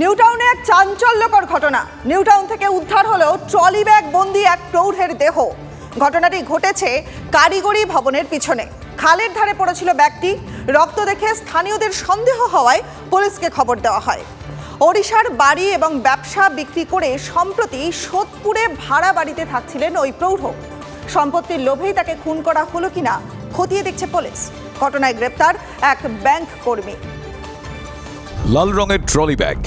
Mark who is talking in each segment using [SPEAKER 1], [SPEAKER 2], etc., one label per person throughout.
[SPEAKER 1] নিউটাউনে এক চাঞ্চল্যকর ঘটনা নিউটাউন থেকে উদ্ধার হলো ট্রলি ব্যাগ বন্দি এক প্রৌঢ়ের দেহ ঘটনাটি ঘটেছে কারিগরি ভবনের পিছনে খালের ধারে পড়েছিল ব্যক্তি রক্ত দেখে স্থানীয়দের সন্দেহ হওয়ায় পুলিশকে খবর দেওয়া হয় ওড়িশার বাড়ি এবং ব্যবসা বিক্রি করে সম্প্রতি সোদপুরে ভাড়া বাড়িতে থাকছিলেন ওই প্রৌঢ় সম্পত্তির লোভেই তাকে খুন করা হলো কিনা খতিয়ে দেখছে পুলিশ ঘটনায় গ্রেপ্তার এক ব্যাংক কর্মী
[SPEAKER 2] লাল রঙের ট্রলি ব্যাগ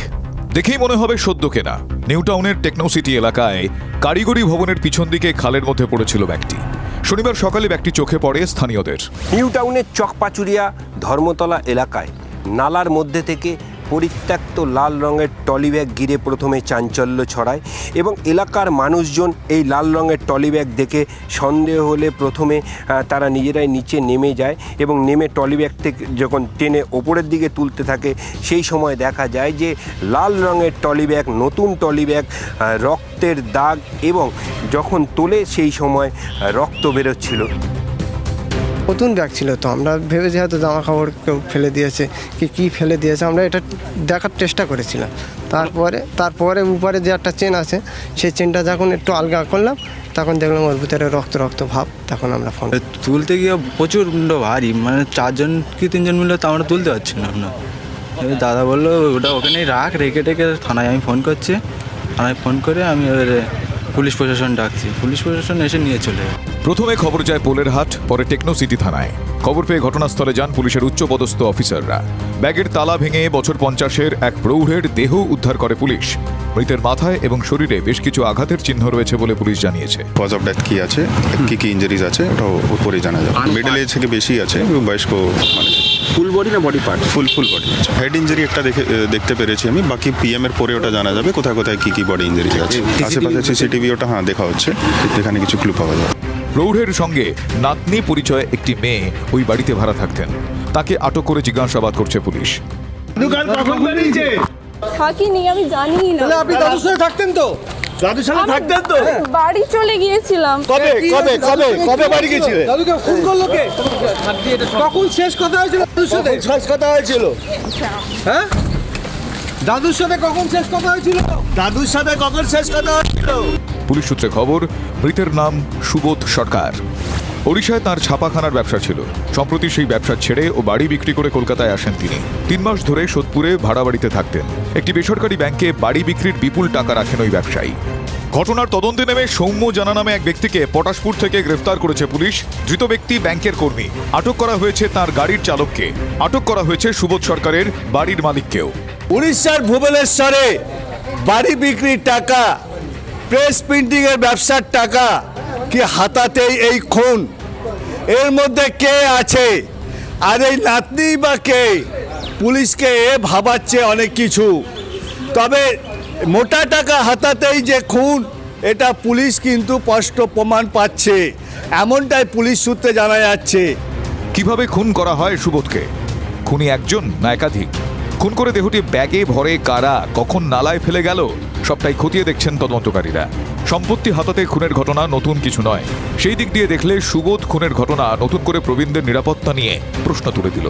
[SPEAKER 2] দেখেই মনে হবে সদ্য কেনা নিউটাউনের টেকনোসিটি এলাকায় কারিগরি ভবনের পিছন দিকে খালের মধ্যে পড়েছিল ব্যাগটি শনিবার সকালে ব্যাগটি চোখে পড়ে স্থানীয়দের
[SPEAKER 3] নিউটাউনের চকপাচুরিয়া ধর্মতলা এলাকায় নালার মধ্যে থেকে পরিত্যক্ত লাল রঙের টলি ব্যাগ ঘিরে প্রথমে চাঞ্চল্য ছড়ায় এবং এলাকার মানুষজন এই লাল রঙের টলি ব্যাগ দেখে সন্দেহ হলে প্রথমে তারা নিজেরাই নিচে নেমে যায় এবং নেমে টলি ব্যাগ থেকে যখন টেনে ওপরের দিকে তুলতে থাকে সেই সময় দেখা যায় যে লাল রঙের টলি ব্যাগ নতুন টলি ব্যাগ রক্তের দাগ এবং যখন তোলে সেই সময় রক্ত বেরোচ্ছিল
[SPEAKER 4] নতুন ব্যাগ ছিল তো আমরা ভেবেছি হয়তো জামা কাপড় কেউ ফেলে দিয়েছে কি কি ফেলে দিয়েছে আমরা এটা দেখার চেষ্টা করেছিলাম তারপরে তারপরে উপরে যে একটা চেন আছে সেই চেনটা যখন একটু আলগা করলাম তখন দেখলাম ওর ভিতরে রক্ত রক্ত ভাব তখন আমরা ফোন
[SPEAKER 5] তুলতে গিয়ে প্রচুর ভারী মানে চারজন কি তিনজন মিলে তো আমরা তুলতে পারছি না আমরা দাদা বললো ওটা ওখানেই রাখ রেখে রেখে থানায় আমি ফোন করছি থানায় ফোন করে আমি ওর পুলিশ প্রশাসন ডাকছি পুলিশ প্রশাসন এসে নিয়ে চলে
[SPEAKER 2] প্রথমে খবর যায় পোলের হাট পরে টেকনো সিটি থানায় খবর পেয়ে ঘটনাস্থলে যান পুলিশের উচ্চপদস্থ অফিসাররা ব্যাগের তালা ভেঙে বছর পঞ্চাশের এক প্রৌঢ়ের দেহ উদ্ধার করে পুলিশ মৃতের মাথায় এবং শরীরে বেশ কিছু আঘাতের চিহ্ন রয়েছে বলে পুলিশ জানিয়েছে
[SPEAKER 6] কজ অফ ডেথ কি আছে কি কি ইঞ্জুরিজ আছে ওটাও উপরে জানা যাবে মিডল এজ থেকে বেশি আছে বয়স্ক মানে
[SPEAKER 7] ফুল বডি না body part
[SPEAKER 6] full full body head injury একটা দেখে দেখতে পেরেছি আমি বাকি পিএম এর পরে ওটা জানা যাবে কোথায় কোথায় কি কি বডি ইঞ্জুরি আছে আশেপাশে সিসিটিভি ওটা হ্যাঁ দেখা হচ্ছে এখানে কিছু ক্লু পাওয়া যাবে
[SPEAKER 2] প্রৌঢ়ের সঙ্গে নাতনি পরিচয়ে একটি মেয়ে ওই বাড়িতে ভাড়া থাকতেন তাকে আটক করে জিজ্ঞাসাবাদ করছে পুলিশ
[SPEAKER 8] দোকান কখন বেরিয়েছে
[SPEAKER 9] থাকিনি আমি জানি
[SPEAKER 8] না আপনি দাদুর সাথে থাকতেন তো দাদুর সাথে থাকতেন তো
[SPEAKER 9] বাড়ি চলে গিয়েছিলাম
[SPEAKER 8] কবে কবে কবে কবে বাড়ি গিয়েছিলে দাদুকে ফোন করলো কে কখন শেষ কথা হয়েছিল দাদুর সাথে শেষ কথা হয়েছিল হ্যাঁ দাদুর সাথে কখন শেষ কথা হয়েছিল দাদুর সাথে কখন শেষ কথা হয়েছিল
[SPEAKER 2] পুলিশ সূত্রে খবর মৃতের নাম সুবোধ সরকার ওড়িশায় তার ছাপাখানার ব্যবসা ছিল সম্প্রতি সেই ব্যবসা ছেড়ে ও বাড়ি বিক্রি করে কলকাতায় আসেন তিনি তিন মাস ধরে সোদপুরে ভাড়া বাড়িতে থাকতেন একটি বেসরকারি ব্যাংকে বাড়ি বিক্রির বিপুল টাকা রাখেন ওই ব্যবসায়ী ঘটনার তদন্তে নেমে সৌম্য জানা নামে এক ব্যক্তিকে পটাশপুর থেকে গ্রেফতার করেছে পুলিশ ধৃত ব্যক্তি ব্যাংকের কর্মী আটক করা হয়েছে তার গাড়ির চালককে আটক করা হয়েছে সুবোধ সরকারের বাড়ির মালিককেও
[SPEAKER 10] উড়িষ্যার ভুবনেশ্বরে বাড়ি বিক্রির টাকা প্রেস প্রিন্টিংয়ের ব্যবসার টাকা কি হাতাতেই এই খুন এর মধ্যে কে আছে আর এই নাতনি বা কে পুলিশকে এ ভাবাচ্ছে অনেক কিছু তবে মোটা টাকা হাতাতেই যে খুন এটা পুলিশ কিন্তু স্পষ্ট প্রমাণ পাচ্ছে এমনটাই পুলিশ সূত্রে জানা যাচ্ছে
[SPEAKER 2] কিভাবে খুন করা হয় সুবোধকে খুনি একজন না একাধিক খুন করে দেহটি ব্যাগে ভরে কারা কখন নালায় ফেলে গেল সবটাই খতিয়ে দেখছেন তদন্তকারীরা সম্পত্তি হাতাতে খুনের ঘটনা নতুন কিছু নয় সেই দিক দিয়ে দেখলে সুবোধ খুনের ঘটনা নতুন করে প্রবীণদের নিরাপত্তা নিয়ে প্রশ্ন তুলে দিল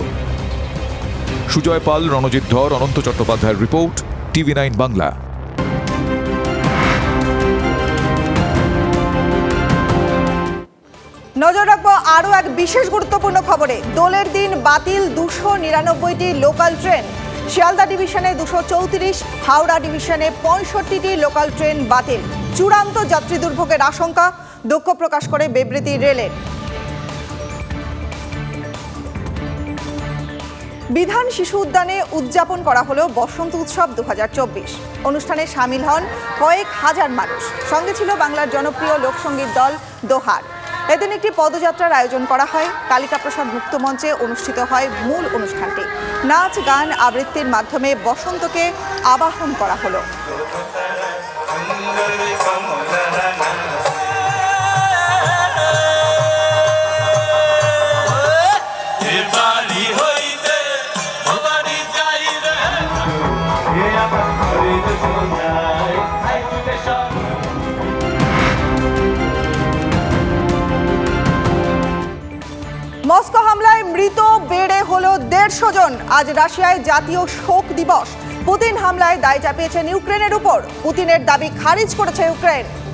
[SPEAKER 2] সুজয় পাল রণজিৎ ধর অনন্ত চট্টোপাধ্যায়ের রিপোর্ট টিভি নাইন বাংলা
[SPEAKER 1] নজর রাখবো আরও এক বিশেষ গুরুত্বপূর্ণ খবরে দোলের দিন বাতিল দুশো নিরানব্বইটি লোকাল ট্রেন শিয়ালদা ডিভিশনে দুশো চৌত্রিশ হাওড়া ডিভিশনে পঁয়ষট্টিটি লোকাল ট্রেন বাতিল চূড়ান্ত যাত্রী দুর্ভোগের আশঙ্কা দুঃখ প্রকাশ করে বিবৃতি রেলের বিধান শিশু উদ্যানে উদযাপন করা হলো বসন্ত উৎসব দু অনুষ্ঠানে সামিল হন কয়েক হাজার মানুষ সঙ্গে ছিল বাংলার জনপ্রিয় লোকসঙ্গীত দল দোহার এদিন একটি পদযাত্রার আয়োজন করা হয় কালিকাপ্রসাদ মুক্ত মঞ্চে অনুষ্ঠিত হয় মূল অনুষ্ঠানটি নাচ গান আবৃত্তির মাধ্যমে বসন্তকে আবাহন করা হলো পুতিনের স্বজন আজ রাশিয়ায় জাতীয় শোক দিবস পুতিন হামলায় দায় চাপিয়েছেন ইউক্রেনের উপর পুতিনের দাবি খারিজ করেছে ইউক্রেন